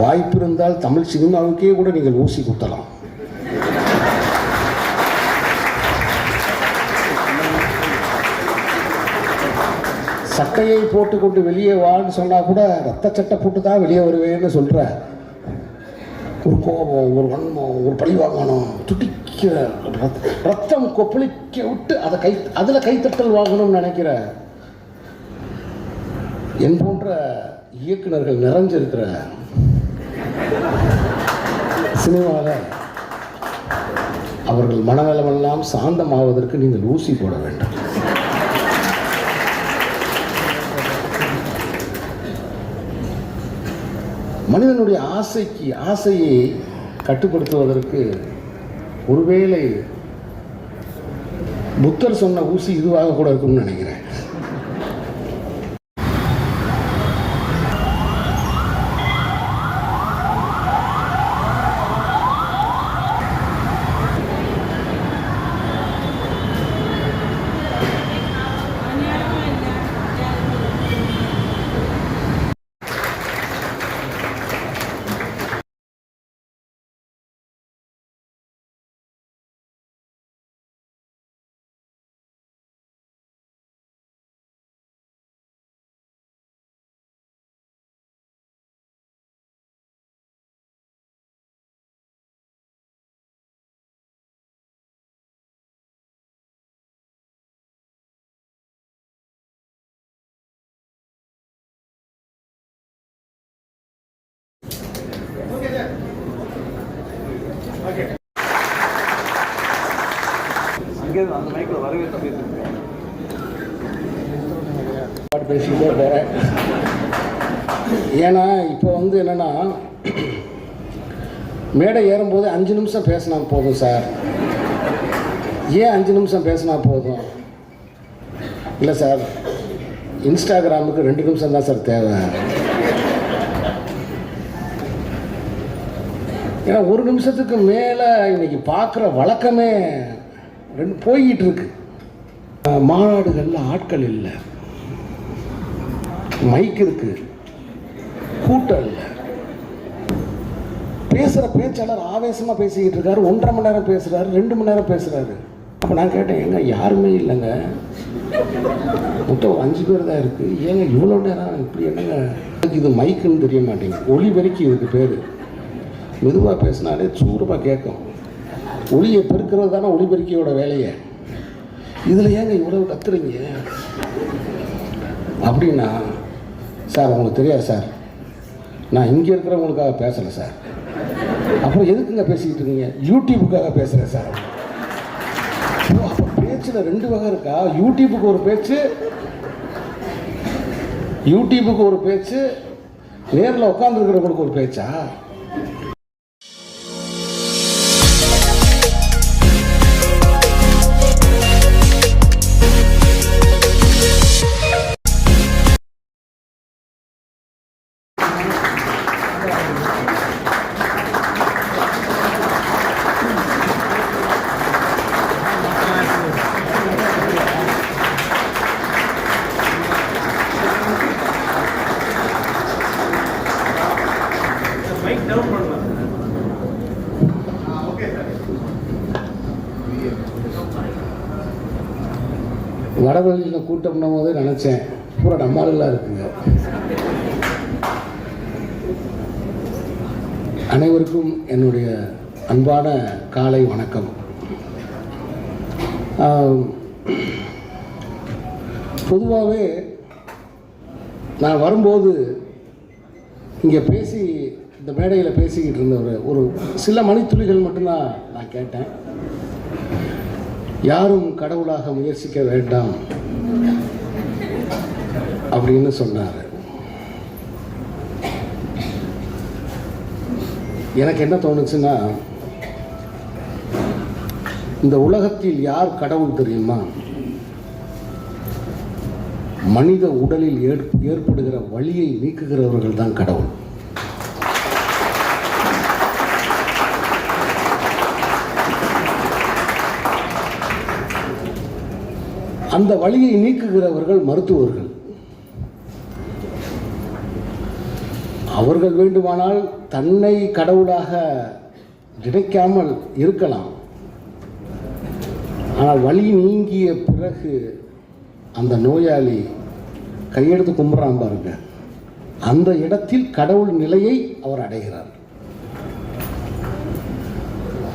வாய்ப்பு இருந்தால் தமிழ் சினிமாவுக்கே கூட நீங்கள் ஊசி குத்தலாம். சட்டையை போட்டுக்கொண்டு வெளியே வான்னு சொன்னால் கூட ரத்த சட்டை போட்டு தான் வெளியே வருவேன்னு சொல்கிற ஒரு கோபம் ஒரு வன்மம் ஒரு பழி துடிக்க ரத்தம் கொப்பளிக்க விட்டு அதை கை அதில் கைத்தட்டல் வாங்கணும்னு நினைக்கிற. என் போன்ற இயக்குநர்கள் நிறைஞ்சிருக்கிற சினிமாவில் அவர்கள் மனநலமெல்லாம் சாந்தமாவதற்கு நீங்கள் ஊசி போட வேண்டும். மனிதனுடைய ஆசைக்கு ஆசையை கட்டுப்படுத்துவதற்கு ஒருவேளை புத்தர் சொன்ன ஊசி இதுவாக கூட இருக்கும்னு நினைக்கிறேன். அங்கேருந்து அந்த மைக்கில் பாட்டு பேசிக்கிட்டே போகிறேன் ஏன்னா இப்போ வந்து என்னென்னா மேடை ஏறும்போது அஞ்சு நிமிஷம் பேசினா போதும் சார். ஏன் அஞ்சு நிமிஷம் பேசினா போதும்? இல்லை சார். இன்ஸ்டாகிராமுக்கு ரெண்டு நிமிஷம் தான் சார் தேவை. ஏன்னா ஒரு நிமிஷத்துக்கு மேலே இன்றைக்கி பார்க்குற வழக்கமே ரெண்டு போய்கிட்டு இருக்கு மாநாடுகளில் ஆட்கள் இல்லை. மைக் இருக்கு. கூட்டம் இல்லை. பேசுகிற பேச்சாளர் ஆவேசமாக பேசிக்கிட்டு இருக்காரு. ஒன்றரை மணி நேரம் பேசுகிறாரு ரெண்டு மணி நேரம் பேசுகிறாரு அப்போ நான் கேட்டேன் ஏங்க யாருமே இல்லைங்க. மொத்தம் ஒரு அஞ்சு பேர் தான் இருக்குது ஏங்க இவ்வளோ நேரம் இப்படி என்னங்க? எனக்கு இது மைக்குன்னு தெரிய மாட்டேங்குது. ஒளி வரைக்கும் இதுக்கு பேர். மெதுவாக பேசினாலே சூரமாக கேட்கும். ஒளியை பெருக்கிறது தானே ஒளிபெருக்கியோட வேலையை. இதில் ஏங்க இவ்வளவு கத்துறீங்க? அப்படின்னா சார் உங்களுக்கு தெரியாது சார். நான் இங்கே இருக்கிறவங்களுக்காக பேசலை சார். அப்புறம் எதுக்குங்க பேசிக்கிட்டு இருக்கீங்க? யூடியூபுக்காக பேசுகிறேன் சார். அப்போ பேச்சில் ரெண்டு வகை இருக்கா? யூடியூபுக்கு ஒரு பேச்சு யூடியூபுக்கு ஒரு பேச்சு நேரில் உட்காந்துருக்கிறவங்களுக்கு ஒரு பேச்சா? வடவழியில் கூட்டம் போதே நினச்சேன். பூரா நம்மளாலாம் இருக்குங்க. அனைவருக்கும் என்னுடைய அன்பான காலை வணக்கம். பொதுவாகவே நான் வரும்போது இங்கே பேசி இந்த மேடையில் பேசிக்கிட்டு இருந்த ஒரு ஒரு சில மணித்துளிகள் மட்டும்தான் நான் கேட்டேன். யாரும் கடவுளாக முயற்சிக்க வேண்டாம் அப்படின்னு சொன்னார். எனக்கு என்ன தோணுச்சுன்னா இந்த உலகத்தில் யார் கடவுள் தெரியுமா? மனித உடலில் ஏற்- ஏற்படுகிற வழியை நீக்குகிறவர்கள் தான் கடவுள். அந்த வழியை நீக்குகிறவர்கள் மருத்துவர்கள். அவர்கள் வேண்டுமானால் தன்னை கடவுளாக நினைக்காமல் இருக்கலாம். ஆனால் வழி நீங்கிய பிறகு அந்த நோயாளி கையெடுத்து கும்பிட்றான் பாருங்க. அந்த இடத்தில் கடவுள் நிலையை அவர் அடைகிறார்.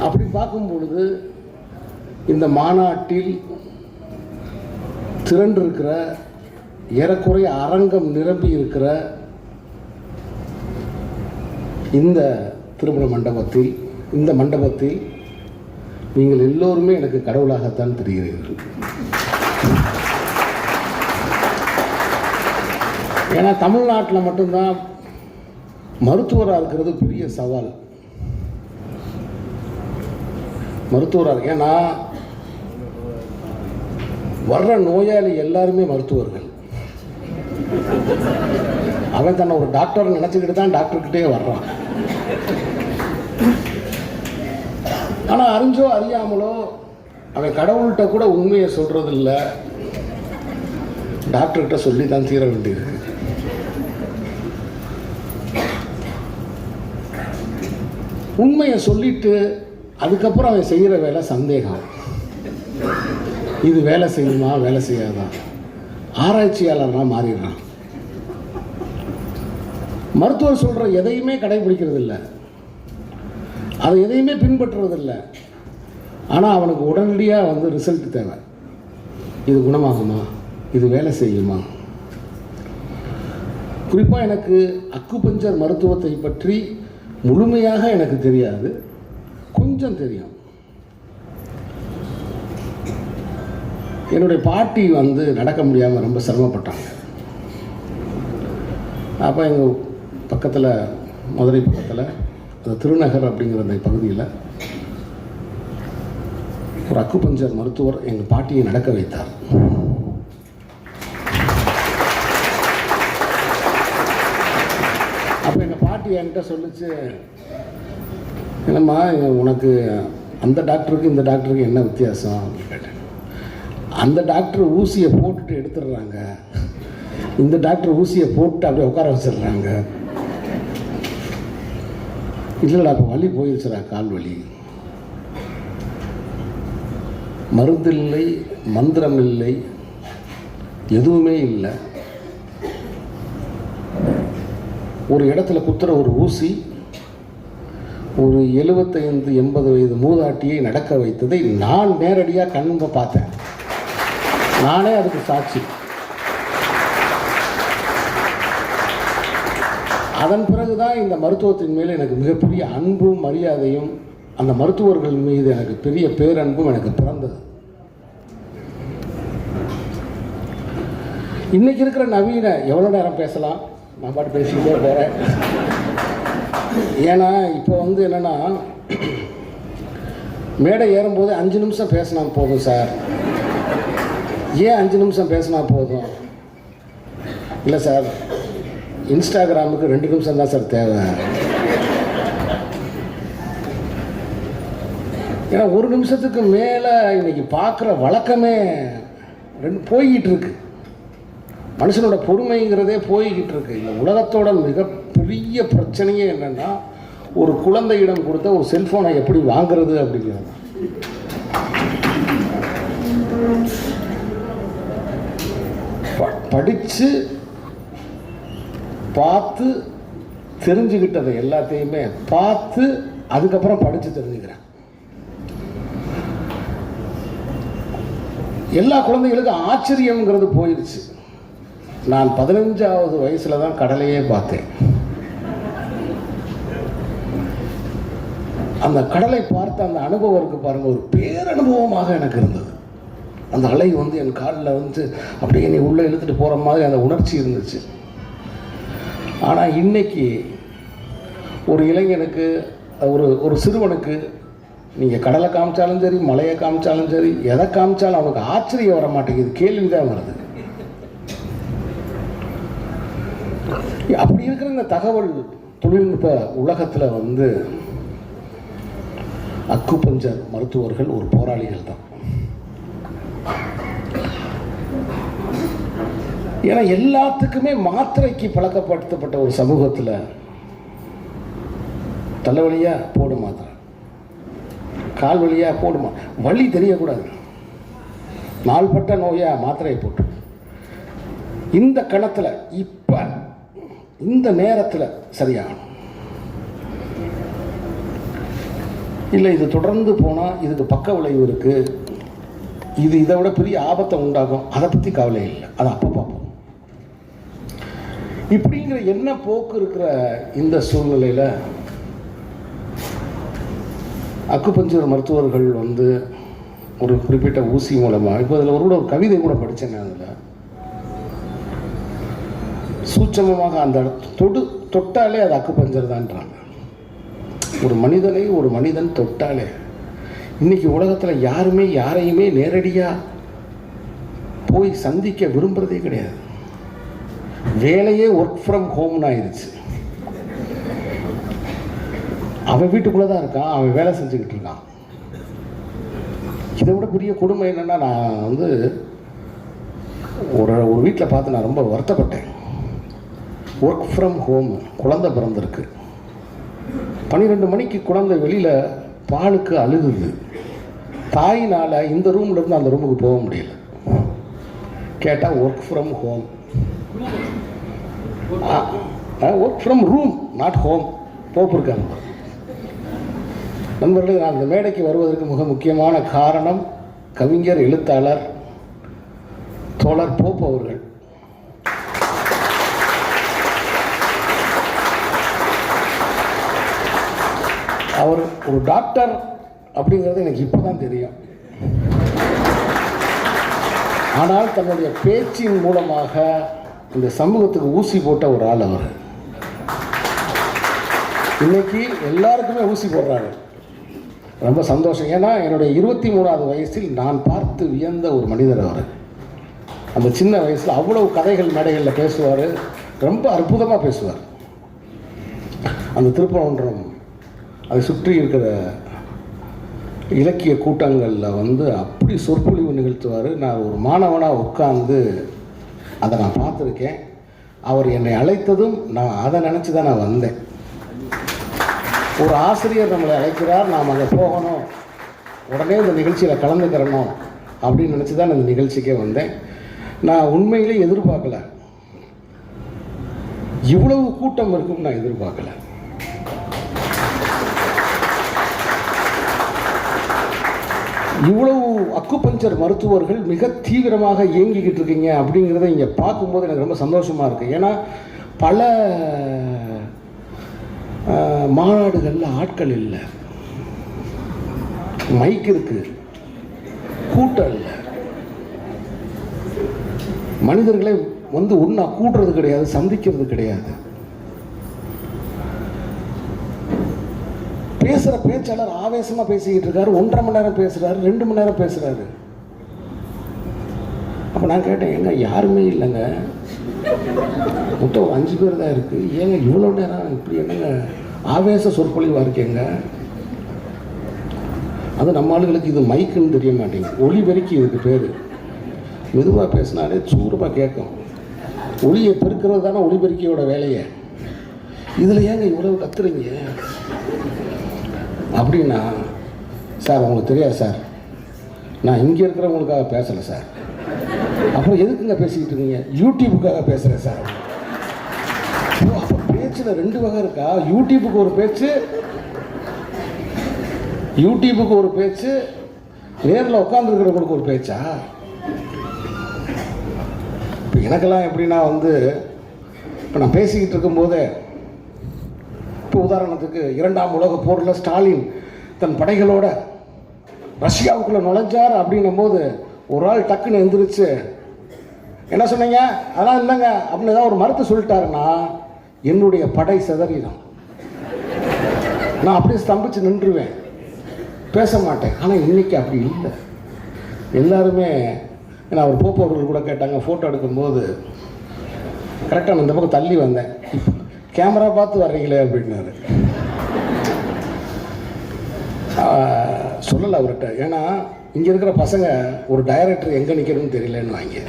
அப்படி பார்க்கும் பொழுது இந்த மாநாட்டில் திரண்டிருக்கிற ஏறக்குறைய அரங்கம் நிரம்பி இருக்கிற இந்த திருமண மண்டபத்தில் இந்த மண்டபத்தில் நீங்கள் எல்லோருமே எனக்கு கடவுளாகத்தான் தெரிகிறீர்கள். ஏன்னா தமிழ்நாட்டில் மட்டும்தான் மருத்துவராக இருக்கிறது பெரிய சவால். மருத்துவராக ஏன்னா வர்ற நோயாளி எல்லாருமே மருத்துவர்கள். அவன் தன்னை ஒரு டாக்டர் நினச்சிக்கிட்டு தான் டாக்டர்கிட்டே வர்றான். ஆனால் அறிஞ்சோ அறியாமலோ அவன் கடவுள்கிட்ட கூட உண்மையை சொல்கிறதில்ல டாக்டர்கிட்ட சொல்லி தான் தீர வேண்டியிருக்கு உண்மையை சொல்லிட்டு அதுக்கப்புறம் அவன் செய்கிற வேலை சந்தேகம். இது வேலை செய்யுமா வேலை செய்யாதா? ஆராய்ச்சியாளராக மாறிடுறான் மருத்துவர் சொல்கிற எதையுமே கடைபிடிக்கிறது இல்லை அதை எதையுமே பின்பற்றுறதில்லை ஆனால் அவனுக்கு உடனடியாக வந்து ரிசல்ட் தேவை. இது குணமாகுமா? இது வேலை செய்யுமா? குறிப்பாக எனக்கு அக்குபஞ்சர் மருத்துவத்தை பற்றி முழுமையாக எனக்கு தெரியாது. கொஞ்சம் தெரியும். என்னுடைய பாட்டி வந்து நடக்க முடியாமல் ரொம்ப சிரமப்பட்டாங்க. அப்போ எங்கள் பக்கத்தில் மதுரை பக்கத்தில் அந்த திருநகர் அப்படிங்கிற அந்த பகுதியில் ஒரு அக்குபஞ்சர் மருத்துவர் எங்கள் பாட்டியை நடக்க வைத்தார். அப்போ எங்கள் பாட்டி என்கிட்ட சொல்லுச்சு என்னம்மா உனக்கு அந்த டாக்டருக்கு இந்த டாக்டருக்கு என்ன வித்தியாசம்? அப்படின்னு கேட்டேன். அந்த டாக்டர் ஊசியை போட்டுட்டு எடுத்துடுறாங்க. இந்த டாக்டர் ஊசியை போட்டு அப்படியே உட்கார வச்சிடுறாங்க. இல்லைடா இப்போ வலி போயிடுச்சுடா கால் வலி. மருந்தில்லை மந்திரம் இல்லை எதுவுமே இல்லை. ஒரு இடத்துல குத்துற ஒரு ஊசி ஒரு எழுபத்தைந்து எண்பது வயது மூதாட்டியை நடக்க வைத்ததை நான் நேரடியாக கண்ணுங்க பார்த்தேன். நானே அதுக்கு சாட்சி. அதன் பிறகுதான் இந்த மருத்துவத்தின் மேல் எனக்கு மிகப்பெரிய அன்பும் மரியாதையும் அந்த மருத்துவர்கள் மீது எனக்கு பெரிய பேரன்பும் எனக்கு பிறந்தது. இன்னைக்கு இருக்கிற நவீன எவ்வளோ நேரம் பேசலாம்? நான் பாட்டு பேசிக்கிட்டே போகிறேன் ஏன்னா இப்போ வந்து என்னென்னா மேடை ஏறும்போது அஞ்சு நிமிஷம் பேசினா போதும் சார். ஏன் அஞ்சு நிமிஷம் பேசினா போதும்? இல்லை சார் இன்ஸ்டாகிராமுக்கு ரெண்டு நிமிஷம் தான் சார் தேவை. ஏன்னா ஒரு நிமிஷத்துக்கு மேலே இன்னைக்கு பார்க்குற வழக்கமே ரெண்டு போய்கிட்டு இருக்கு. மனுஷனோட பொறுமைங்கிறதே போய்கிட்டு இருக்கு. இந்த உலகத்தோட மிகப்பெரிய பிரச்சனையே என்னென்னா ஒரு குழந்தையிடம் கொடுத்த ஒரு செல்ஃபோனை எப்படி வாங்குறது அப்படிங்கிறது. படித்து பார்த்து தெரிஞ்சுக்கிட்டதை எல்லாத்தையுமே பார்த்து அதுக்கப்புறம் படித்து தெரிஞ்சுக்கிறேன். எல்லா குழந்தைகளுக்கும் ஆச்சரியம்ங்கிறது போயிடுச்சு நான் பதினஞ்சாவது வயசுல தான் கடலையே பார்த்தேன். அந்த கடலை பார்த்த அந்த அனுபவம் இருக்கு பாருங்க ஒரு பேரனுபவமாக எனக்கு இருந்தது. அந்த அலை வந்து என் காலில் வந்து அப்படியே நீ உள்ளே இழுத்துட்டு போகிற மாதிரி அந்த உணர்ச்சி இருந்துச்சு. ஆனால் இன்னைக்கு ஒரு இளைஞனுக்கு ஒரு ஒரு சிறுவனுக்கு நீங்கள் கடலை காமிச்சாலும் சரி மலையை காமிச்சாலும் சரி எதை காமிச்சாலும் அவனுக்கு ஆச்சரியம் வர மாட்டேங்குது கேள்வி தான் வருது. அப்படி இருக்கிற இந்த தகவல் தொழில்நுட்ப உலகத்தில் வந்து அக்குபஞ்சர் மருத்துவர்கள் ஒரு போராளிகள் தான் ஏன்னா எல்லாத்துக்குமே மாத்திரைக்கு பழக்கப்படுத்தப்பட்ட ஒரு சமூகத்தில் தலைவலியாக போடு மாத்திரை. கால் வழியாக போடுமா வழி தெரியக்கூடாது. நாள்பட்ட நோயாக மாத்திரையை போட்டு. இந்த கணத்தில் இப்போ இந்த நேரத்தில் சரியாகணும். இல்லை இது தொடர்ந்து போனால் இதுக்கு பக்க விளைவு இருக்குது இது இதை விட பெரிய ஆபத்தை உண்டாகும் அதை பற்றி கவலை இல்லை. அதை அப்போ பார்ப்போம். இப்படிங்கிற என்ன போக்கு இருக்கிற இந்த சூழ்நிலையில் அக்குபஞ்சர் மருத்துவர்கள் வந்து ஒரு குறிப்பிட்ட ஊசி மூலமாக இப்போ அதில் ஒரு கூட ஒரு கவிதை கூட படித்தேன் அதில். சூட்சமமாக அந்த இடத்து- தொடு தொட்டாலே அது அக்குப்பஞ்சர் தான்றாங்க. ஒரு மனிதனை ஒரு மனிதன் தொட்டாலே இன்னைக்கு உலகத்தில் யாருமே யாரையுமே நேரடியாக போய் சந்திக்க விரும்புகிறதே கிடையாது. வேலையே ஒர்க் ஃப்ரம் ஹோம்னு ஆயிடுச்சு. அவன் வீட்டுக்குள்ளே தான் இருக்கான் அவன் வேலை செஞ்சுக்கிட்டு இருக்கான். இதை விட பெரிய கொடுமை என்னென்னா நான் வந்து ஒரு ஒரு வீட்டில் பார்த்து நான் ரொம்ப வருத்தப்பட்டேன். ஒர்க் ஃப்ரம் ஹோம் குழந்தை பிறந்திருக்கு. பன்னிரெண்டு மணிக்கு குழந்தை வெளியில் பாலுக்கு அழுகுது. தாயினால் இந்த ரூம்ல இருந்து அந்த ரூமுக்கு போக முடியல. கேட்டால் work from home work from room not home போப்பிருக்காங்க நண்பர்களே நான் இந்த மேடைக்கு வருவதற்கு மிக முக்கியமான காரணம் கவிஞர் எழுத்தாளர் தோழர் போப் அவர்கள். அவர் ஒரு டாக்டர் அப்படிங்கிறது எனக்கு இப்போ தான் தெரியும். ஆனால் தன்னுடைய பேச்சின் மூலமாக இந்த சமூகத்துக்கு ஊசி போட்ட ஒரு ஆள் அவர். இன்னைக்கு எல்லாருக்குமே ஊசி போடுறாரு. ரொம்ப சந்தோஷம். ஏன்னா என்னுடைய இருபத்தி மூணாவது வயசில் நான் பார்த்து வியந்த ஒரு மனிதர் அவர். அந்த சின்ன வயசில் அவ்வளவு கதைகள் மேடைகளில் பேசுவார். ரொம்ப அற்புதமாக பேசுவார். அந்த திருப்பரங்குன்றம் அதை சுற்றி இருக்கிற இலக்கிய கூட்டங்களில் வந்து அப்படி சொற்பொழிவு நிகழ்த்துவார். நான் ஒரு மாணவனாக உட்கார்ந்து அதை நான் பார்த்துருக்கேன். அவர் என்னை அழைத்ததும் நான் அதை நினச்சி தான் நான் வந்தேன். ஒரு ஆசிரியர் நம்மளை அழைக்கிறார் நாம் அங்கே போகணும். உடனே இந்த நிகழ்ச்சியில் கலந்துக்கிறணும். அப்படின்னு நினச்சி தான் இந்த நிகழ்ச்சிக்கே வந்தேன். நான் உண்மையிலே எதிர்பார்க்கல. இவ்வளவு கூட்டம் இருக்கும்னு நான் எதிர்பார்க்கல. இவ்வளவு அக்குபஞ்சர் மருத்துவர்கள் மிக தீவிரமாக இயங்கிக்கிட்டு இருக்கீங்க அப்படிங்கிறத இங்கே பார்க்கும்போது எனக்கு ரொம்ப சந்தோஷமாக இருக்குது ஏன்னா பல மாநாடுகளில் ஆட்கள் இல்லை. மைக் இருக்குது கூட்டம் இல்லை. மனிதர்களை வந்து ஒன்றா கூட்டுறது கிடையாது சந்திக்கிறது கிடையாது. பேசுகிற பேச்சாளர் ஆவேசமாக பேசிக்கிட்டு இருக்காரு ஒன்றரை மணி நேரம் பேசுகிறாரு ரெண்டு மணி நேரம் பேசுகிறாரு அப்போ நான் கேட்டேன் ஏங்க யாருமே இல்லைங்க. மொத்தம் அஞ்சு பேர் தான் இருக்குது ஏங்க இவ்வளோ நேரம் இப்படி என்னங்க ஆவேச சொற்பொழிவாக இருக்கேங்க? அது நம்ம ஆளுகளுக்கு இது மைக்குன்னு தெரிய மாட்டேங்குது. வரைக்கும் இதுக்கு பேர். மெதுவாக பேசினாலே சூரமாக கேட்கும். ஒளியை பெருக்கிறது தானே ஒளிபெருக்கியோட வேலையை. இதில் ஏங்க இவ்வளவு கத்துறீங்க? அப்படின்னா சார் உங்களுக்கு தெரியாது சார். நான் இங்கே இருக்கிறவங்களுக்காக பேசலை சார். அப்புறம் எதுக்குங்க பேசிக்கிட்டு இருக்கீங்க? யூடியூபுக்காக பேசுகிறேன் சார். அப்போ பேச்சில் ரெண்டு வகை இருக்கா? யூடியூபுக்கு ஒரு பேச்சு யூடியூபுக்கு ஒரு பேச்சு நேரில் உட்காந்துருக்கிறவங்களுக்கு ஒரு பேச்சா? இப்போ எனக்கெல்லாம் எப்படின்னா வந்து இப்போ நான் பேசிக்கிட்டு இருக்கும்போதே இப்போ உதாரணத்துக்கு இரண்டாம் உலக போரில் ஸ்டாலின் தன் படைகளோட ரஷ்யாவுக்குள்ளே நுழைஞ்சார் அப்படின்னும் போது ஒரு ஆள் டக்குன்னு எந்திரிச்சு என்ன சொன்னீங்க? அதெல்லாம் இல்லைங்க. அப்படின்னு ஏதாவது ஒரு மறுத்து சொல்லிட்டாருன்னா என்னுடைய படை சிதறிடும். நான் அப்படியே ஸ்தம்பிச்சு நின்றுவேன். பேச மாட்டேன். ஆனால் இன்னைக்கு அப்படி இல்லை. எல்லாருமே ஏன்னா அவர் போப்பவர்கள் கூட கேட்டாங்க ஃபோட்டோ எடுக்கும்போது கரெக்டாக நான் இந்த பக்கம் தள்ளி வந்தேன். கேமரா பார்த்து வர்றீங்களே அப்படின்னாரு. சொல்லலை அவர்கிட்ட. ஏன்னா இங்கே இருக்கிற பசங்க ஒரு டைரக்டர் எங்கே நிற்கிறதுன்னு தெரியலன்னு வாங்கி.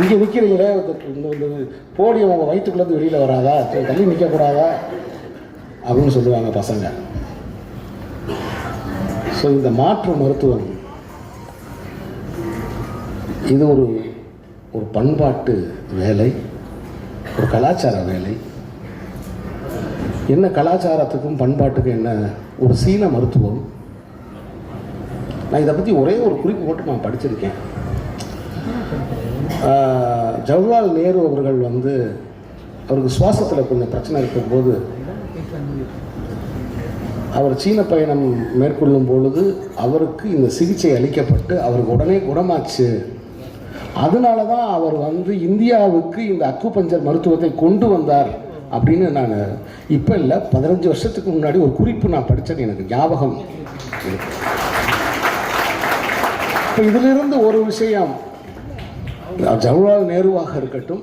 இங்கே நிற்கிறீங்களே இந்த இந்த போடியம் உங்கள் வயிற்றுக்குள்ளேருந்து வெளியில் வராதா? தள்ளி நிற்கக்கூடாதா அப்படின்னு சொல்லுவாங்க பசங்க. ஸோ இந்த மாற்று மருத்துவம் இது ஒரு ஒரு பண்பாட்டு வேலை ஒரு கலாச்சார வேலை. என்ன கலாச்சாரத்துக்கும் பண்பாட்டுக்கும் என்ன ஒரு சீன மருத்துவம்? நான் இதை பற்றி ஒரே ஒரு குறிப்பு மட்டும் நான் படிச்சிருக்கேன். ஜவஹர்லால் நேரு அவர்கள் வந்து அவருக்கு சுவாசத்தில் கொஞ்சம் பிரச்சனை இருக்கும்போது அவர் சீன பயணம் மேற்கொள்ளும் பொழுது அவருக்கு இந்த சிகிச்சை அளிக்கப்பட்டு அவருக்கு உடனே குணமாச்சு அதனால தான் அவர் வந்து இந்தியாவுக்கு இந்த அக்குபஞ்சர் மருத்துவத்தை கொண்டு வந்தார் அப்படின்னு நான் இப்போ இல்லை பதினஞ்சு வருஷத்துக்கு முன்னாடி ஒரு குறிப்பு நான் படித்தது எனக்கு ஞாபகம். இப்போ இதிலிருந்து ஒரு விஷயம் ஜவஹர்லால் நேருவாக இருக்கட்டும்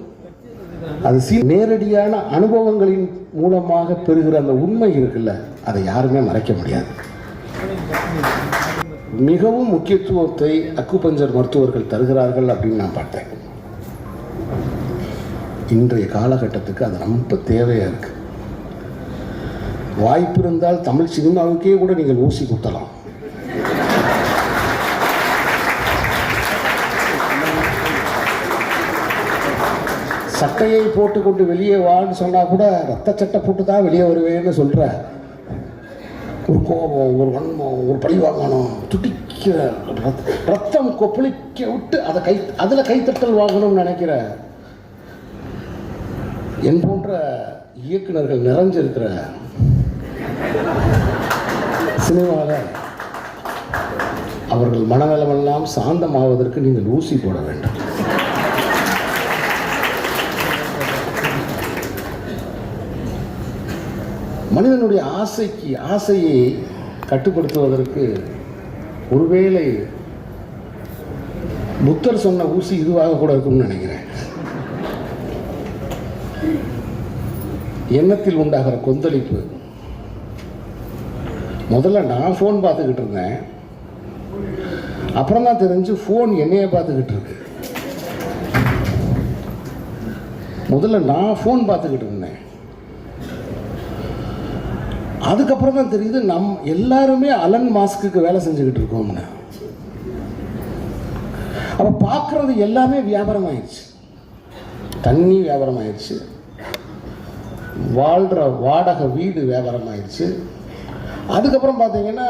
அது சி நேரடியான அனுபவங்களின் மூலமாக பெறுகிற அந்த உண்மை இருக்குல்ல அதை யாருமே மறைக்க முடியாது. மிகவும் முக்கியத்துவத்தை அக்குபஞ்சர் மருத்துவர்கள் தருகிறார்கள் அப்படின்னு நான் பார்த்தேன். இன்றைய காலகட்டத்துக்கு அது ரொம்ப தேவையாக இருக்கு. வாய்ப்பு இருந்தால் தமிழ் சினிமாவுக்கே கூட நீங்கள் ஊசி குத்தலாம். சட்டையை போட்டுக்கொண்டு வெளியே வான்னு சொன்னால் கூட ரத்த சட்டை போட்டு தான் வெளியே வருவேன்னு சொல்கிற ஒரு கோபம் ஒரு வன்மம் ஒரு பழி வாங்கணும் துடிக்கிற ரத்தம் கொப்பளிக்க விட்டு அதை கை அதில் கைத்தட்டல் வாங்கணும்னு நினைக்கிற. என் போன்ற இயக்குநர்கள் நிறைஞ்சிருக்கிற சினிமாவில் அவர்கள் மனநலமெல்லாம் சாந்தமாவதற்கு நீங்கள் ஊசி போட வேண்டும். மனிதனுடைய ஆசைக்கு ஆசையை கட்டுப்படுத்துவதற்கு ஒருவேளை புத்தர் சொன்ன ஊசி இதுவாக கூட இருக்கும்னு நினைக்கிறேன். எண்ணத்தில் உண்டாகிற கொந்தளிப்பு. முதல்ல நான் ஃபோன் பார்த்துக்கிட்டு இருந்தேன். அப்புறம் தான் தெரிஞ்சு ஃபோன் என்னையே பார்த்துக்கிட்டு இருக்கு. முதல்ல நான் ஃபோன் பார்த்துக்கிட்டு இருந்தேன். அதுக்கப்புறம் தான் தெரியுது நம் எல்லாருமே அலன் மாஸ்க்கு வேலை செஞ்சுக்கிட்டு இருக்கோம்னு. அப்போ பார்க்குறது எல்லாமே வியாபாரம் ஆயிடுச்சு தண்ணி வியாபாரம் ஆயிடுச்சு வாழ்கிற வாடகை வீடு வியாபாரம் ஆயிடுச்சு அதுக்கப்புறம் பார்த்தீங்கன்னா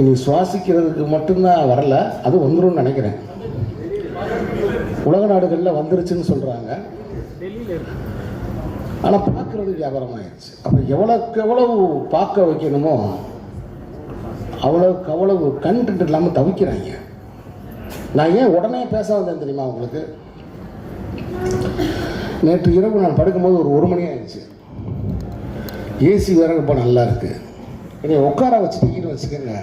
இனி சுவாசிக்கிறதுக்கு மட்டும்தான் வரல அது வந்துரும்னு நினைக்கிறேன். உலக நாடுகளில் வந்துருச்சுன்னு சொல்கிறாங்க ஆனால் பார்க்குறது வியாபாரம் ஆயிடுச்சு அப்போ எவ்வளோக்கு எவ்வளவு பார்க்க வைக்கணுமோ அவ்வளோக்கு அவ்வளவு கண்டென்ட் இல்லாமல் தவிக்கிறாங்க. நான் ஏன் உடனே பேச வந்தேன் தெரியுமா உங்களுக்கு? நேற்று இரவு நான் படுக்கும்போது ஒரு ஒரு மணி ஆயிடுச்சு. ஏசி வேற ரொம்ப நல்லா இருக்கு. என்னை உட்கார வச்சுட்டீங்கன்னு வச்சுக்கோங்க.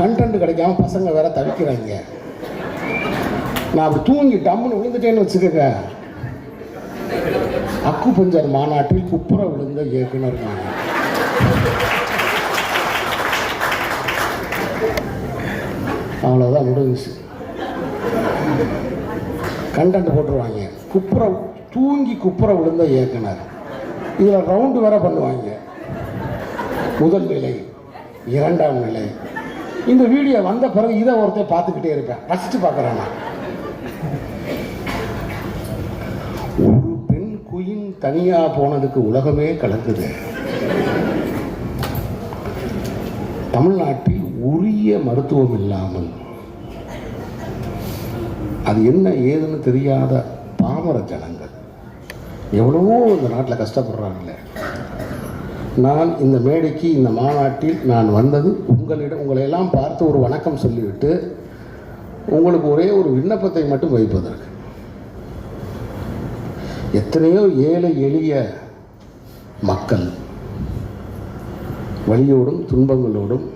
கண்டென்ட் கிடைக்காம பசங்க வேற தவிக்கிறாங்க. நான் அப்படி தூங்கி டம்முன்னு விழுந்துட்டேன்னு வச்சுக்கோங்க. அக்கு பஞ்சர் மாநாட்டில் குப்புற விழுந்த இயக்குனர் நான் அவ்வளோதான் முடிஞ்சுச்சு கண்டென்ட் போட்டுருவாங்க. குப்புற தூங்கி குப்புற விழுந்த இயக்குனர். இதில் ரவுண்டு வேற பண்ணுவாங்க. முதல் நிலை இரண்டாம் நிலை. இந்த வீடியோ வந்த பிறகு இதை ஒருத்தர் பார்த்துக்கிட்டே இருக்கேன். ரசித்து பார்க்குறேன்? நான் ஒரு பெண் தனியாக போனதுக்கு உலகமே கலங்குது தமிழ்நாட்டில் உரிய மருத்துவம் இல்லாமல் அது என்ன ஏதுன்னு தெரியாத பாமர ஜனங்கள். எவ்வளவோ இந்த நாட்டில் கஷ்டப்படுறாங்களே. நான் இந்த மேடைக்கு இந்த மாநாட்டில் நான் வந்தது உங்களிடம் உங்களையெல்லாம் பார்த்து ஒரு வணக்கம் சொல்லிவிட்டு உங்களுக்கு ஒரே ஒரு விண்ணப்பத்தை மட்டும் வைப்பதற்கு. எத்தனையோ ஏழை எளிய மக்கள் வழியோடும் துன்பங்களோடும்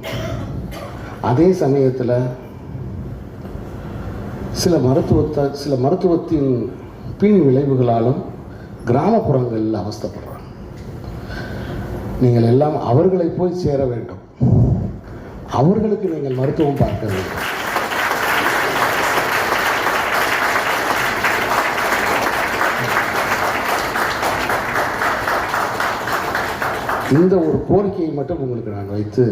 அதே சமயத்தில் சில மருத்துவத்தை சில மருத்துவத்தின் பின் விளைவுகளாலும் கிராமப்புறங்களில் அவஸ்தைப்படுறாங்க. நீங்கள் எல்லாம் அவர்களை போய் சேர வேண்டும். அவர்களுக்கு நீங்கள் மருத்துவம் பார்க்க வேண்டும். இந்த ஒரு கோரிக்கையை மட்டும் உங்களுக்கு நான் வைத்து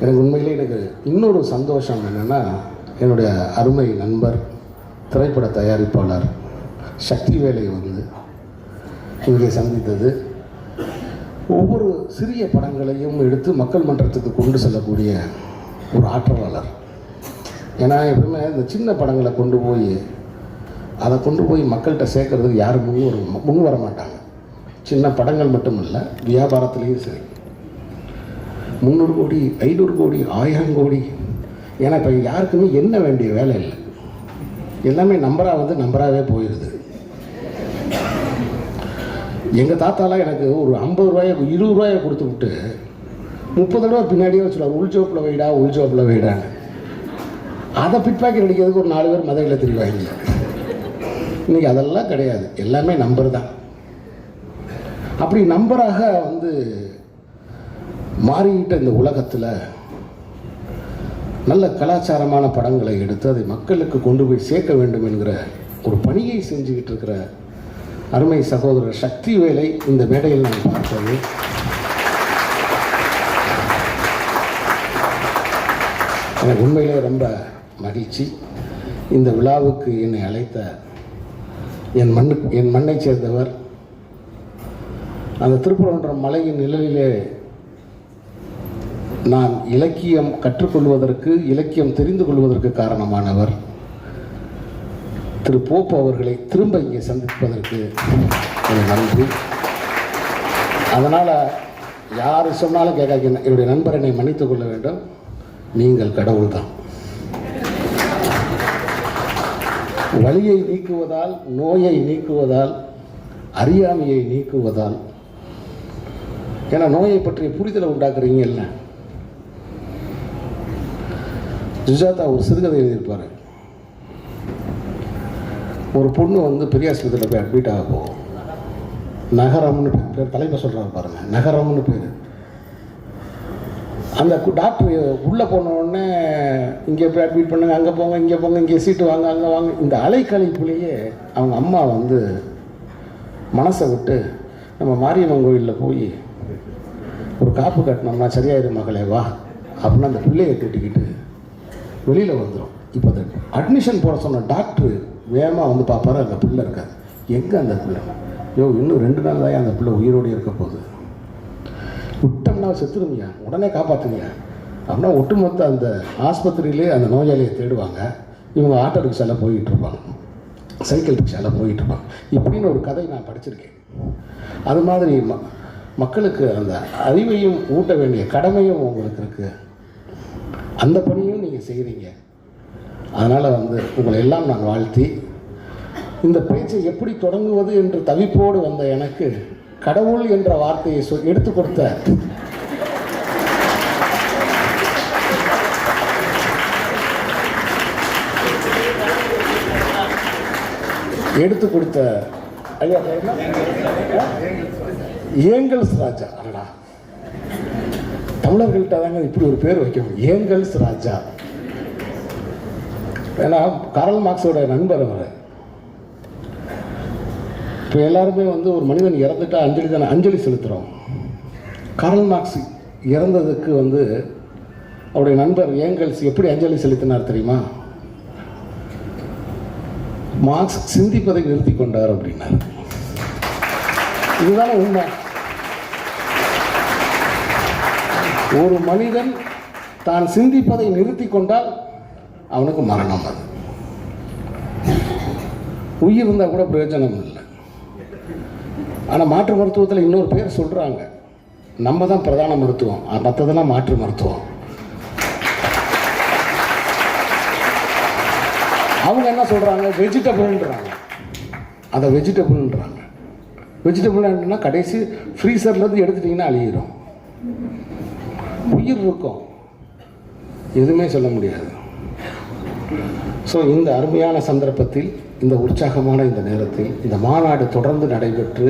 எனக்கு உண்மையிலே எனக்கு இன்னொரு சந்தோஷம் என்னென்னா என்னுடைய அருமை நண்பர் திரைப்பட தயாரிப்பாளர் சக்தி வேலை வந்து இங்கே சந்தித்தது. ஒவ்வொரு சிறிய படங்களையும் எடுத்து மக்கள் மன்றத்துக்கு கொண்டு செல்லக்கூடிய ஒரு ஆற்றலாளர். ஏன்னா எப்பவுமே இந்த சின்ன படங்களை கொண்டு போய் அதை கொண்டு போய் மக்கள்கிட்ட சேர்க்கறதுக்கு யாரும் முன் வர முன் வர மாட்டாங்க. சின்ன படங்கள் மட்டும் இல்லை வியாபாரத்துலேயும் சரி. முந்நூறு கோடி ஐநூறு கோடி ஆயிரம் கோடி. ஏன்னா இப்போ யாருக்குமே என்ன வேண்டிய வேலை இல்லை. எல்லாமே நம்பராக வந்து நம்பராகவே போயிடுது எங்கள் தாத்தாலாம் எனக்கு ஒரு ஐம்பது ரூபாயை இருபது ரூபாயை கொடுத்து விட்டு முப்பது தடவை பின்னாடியே வச்சுருவாங்க உள்ஜோப்பில் வைடா உள்ஜோப்பில் வைடான்னு அதை பிட் பாக்கெட் அடிக்கிறதுக்கு ஒரு நாலு பேர் மதையில் தெரிவாங்க இன்னைக்கு அதெல்லாம் கிடையாது. எல்லாமே நம்பர் தான். அப்படி நம்பராக வந்து மாறிக்கிட்ட இந்த உலகத்தில் நல்ல கலாச்சாரமான படங்களை எடுத்து அதை மக்களுக்கு கொண்டு போய் சேர்க்க வேண்டும் என்கிற ஒரு பணியை செஞ்சுக்கிட்டு இருக்கிற அருமை சகோதரர் சக்தி வேலை இந்த மேடையில் நான் பார்த்தது. எனக்கு உண்மையிலே ரொம்ப மகிழ்ச்சி. இந்த விழாவுக்கு என்னை அழைத்த என் மண்ணு என் மண்ணைச் சேர்ந்தவர் அந்த திருப்பரங்குன்றம் மலையின் நிழலிலே நான் இலக்கியம் கற்றுக்கொள்வதற்கு இலக்கியம் தெரிந்து கொள்வதற்கு காரணமானவர். திரு போப்பு அவர்களை திரும்ப இங்கே சந்திப்பதற்கு நன்றி. அதனால் யார் சொன்னாலும் கேட்காது என்னுடைய நண்பர் என்னை மன்னித்துக் கொள்ள வேண்டும். நீங்கள் கடவுள் தான் நீக்குவதால் நோயை நீக்குவதால் அறியாமையை நீக்குவதால் ஏன்னா நோயை பற்றிய புரிதலை உண்டாக்குறீங்க இல்லை? சுஜாதா ஒரு சிறுகதை எழுதியிருப்பார். ஒரு பொண்ணு வந்து பெரியாஸ்பத்திரியில் போய் அட்மிட் ஆக போகும். நகரம்னு பேர் பேர் தலைமை சொல்கிறாங்க பாருங்க. நகரம்னு பேர். அந்த கு- டாக்டர் உள்ளே போன உடனே இங்கே போய் அட்மிட் பண்ணுங்க அங்கே போங்க இங்கே போங்க இங்கே சீட்டு வாங்க அங்கே வாங்க. இந்த அலைக்கழிப்புலேயே அவங்க அம்மா வந்து மனசை விட்டு நம்ம மாரியம்மன் கோயிலில் போய் ஒரு காப்பு கட்டினோம்னா சரியாயிரும் மகளே வா. அப்படின்னு அந்த பிள்ளையை கூட்டிக்கிட்டு வெளியில் வந்துடும் இப்போ அந்த அட்மிஷன் போட சொன்ன டாக்டர் வேகமாக வந்து பார்ப்பாரு அந்த பிள்ளை இருக்காது. எங்கே அந்த பிள்ளை? யோ இன்னும் ரெண்டு நாள் தான் அந்த பிள்ளை உயிரோடு இருக்க போகுது. விட்டோம்னா செத்துருமியா? உடனே காப்பாற்றுங்க அப்படின்னா ஒட்டுமொத்த அந்த ஆஸ்பத்திரியிலே அந்த நோயாளியை தேடுவாங்க. இவங்க ஆட்டோ ரிக்ஷாவில் போயிட்டு இருப்பாங்க. சைக்கிள் ரிக்ஷாவில் போயிட்டு இருப்பாங்க. இப்படின்னு ஒரு கதை நான் படிச்சிருக்கேன். அது மாதிரி மக்களுக்கு அந்த அறிவையும் ஊட்ட வேண்டிய கடமையும் உங்களுக்கு இருக்குது அந்த பணியும் நீங்கள் செய்கிறீங்க அதனால் வந்து உங்களை எல்லாம் நான் வாழ்த்தி இந்த பேச்சை எப்படி தொடங்குவது என்று தவிப்போடு வந்த எனக்கு கடவுள் என்ற வார்த்தையை சொ எடுத்து கொடுத்த எடுத்து கொடுத்த ஐயா என்ன? ஏங்கல்ஸ் ராஜா. அடடா. தமிழர்கள்ட்ட தாங்க இப்படி ஒரு பேர் வைக்கணும். ஏங்கல்ஸ் ராஜா. ஏன்னா கரல் மார்க்ஸோட நண்பர் அவர். இப்போ எல்லாருமே வந்து ஒரு மனிதன் இறந்துட்டா அஞ்சலி தானே அஞ்சலி செலுத்துகிறோம் கரல் மார்க்ஸ் இறந்ததுக்கு வந்து அவருடைய நண்பர் ஏங்கல்ஸ் எப்படி அஞ்சலி செலுத்தினார் தெரியுமா? மார்க்ஸ் சிந்திப்பதை நிறுத்தி கொண்டார் அப்படின்னார். இதுதான் உண்மை. ஒரு மனிதன் தான் சிந்திப்பதை நிறுத்தி கொண்டால் அவனுக்கு மரணம் அது உயிர் இருந்தால் கூட பிரயோஜனம் இல்லை. ஆனால் மாற்று மருத்துவத்தில் இன்னொரு பேர் சொல்கிறாங்க நம்ம தான் பிரதான மருத்துவம். மற்றதெல்லாம் மாற்று மருத்துவம். அவங்க என்ன சொல்கிறாங்க வெஜிடபிள்ன்றாங்க அதை வெஜிடபிள்ன்றாங்க வெஜிடபிள் என்னன்னா கடைசி ஃப்ரீசர்லேருந்து எடுத்துட்டிங்கன்னா அழியிடும் உயிர் இருக்கும். எதுவுமே சொல்ல முடியாது. ஸோ இந்த அருமையான சந்தர்ப்பத்தில் இந்த உற்சாகமான இந்த நேரத்தில் இந்த மாநாடு தொடர்ந்து நடைபெற்று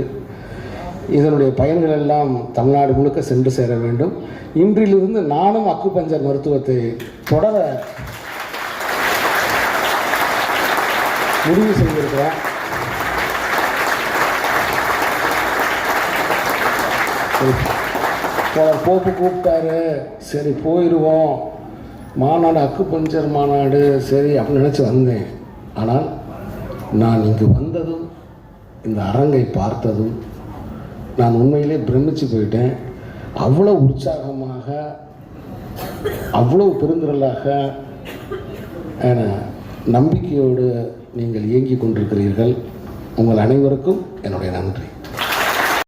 இதனுடைய பயன்கள் எல்லாம் தமிழ்நாடு முழுக்க சென்று சேர வேண்டும். இன்றிலிருந்து நானும் அக்குபஞ்சர் மருத்துவத்தை தொடர முடிவு செய்திருக்கிறேன். தோழர் போப்பு கூப்பிட்டாரு. சரி போயிடுவோம் மாநாடு அக்கு பஞ்சர் மாநாடு. சரி அப்படின்னு நினச்சி வந்தேன். ஆனால் நான் இங்கு வந்ததும் இந்த அரங்கை பார்த்ததும் நான் உண்மையிலே பிரமிச்சு போயிட்டேன். அவ்வளோ உற்சாகமாக அவ்வளோ பெருந்திரலாக நம்பிக்கையோடு நீங்கள் இயங்கிக் கொண்டிருக்கிறீர்கள். உங்கள் அனைவருக்கும் என்னுடைய நன்றி.